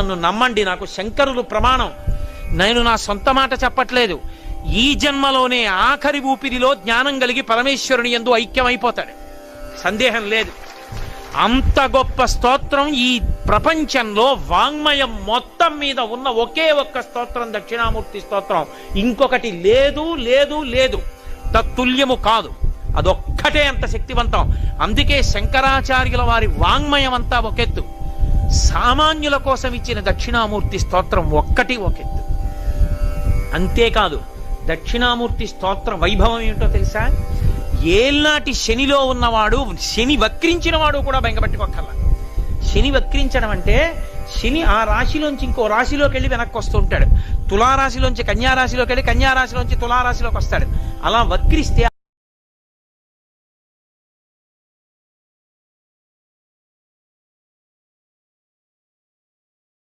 నన్ను నమ్మండి నాకు శంకరులు ప్రమాణం. నేను నా సొంత మాట చెప్పట్లేదు. ఈ జన్మలోనే ఆఖరి ఊపిరిలో జ్ఞానం కలిగి పరమేశ్వరుని ఎందు ఐక్యమైపోతాడు. సందేహం లేదు. అంత గొప్ప స్తోత్రం ఈ ప్రపంచంలో వాంగ్మయం మొత్తం మీద ఉన్న ఒకే ఒక్క స్తోత్రం దక్షిణామూర్తి స్తోత్రం. ఇంకొకటి లేదు లేదు లేదు. తత్తుల్యము కాదు. అదొక్కటే అంత శక్తివంతం. అందుకే శంకరాచార్యుల వారి వాంగ్మయం అంతా ఒకెత్తు. సామాన్యుల కోసం ఇచ్చిన దక్షిణామూర్తి స్తోత్రం ఒక్కటి ఒకెత్తు. అంతేకాదు దక్షిణామూర్తి స్తోత్ర వైభవం ఏమిటో తెలుసా? ఏల్నాటి శనిలో ఉన్నవాడు శని వక్రించిన వాడు కూడా బెంగపెట్టుకోకల్లా శని వక్రించడం అంటే శని ఆ రాశిలోంచి ఇంకో రాశిలోకి వెళ్ళి వెనక్కి వస్తుంటాడు తులారాశిలోంచి కన్యారాశిలోకి వెళ్ళి కన్యారాశిలోంచి తులారాశిలోకి వస్తాడు. అలా వక్రిస్తే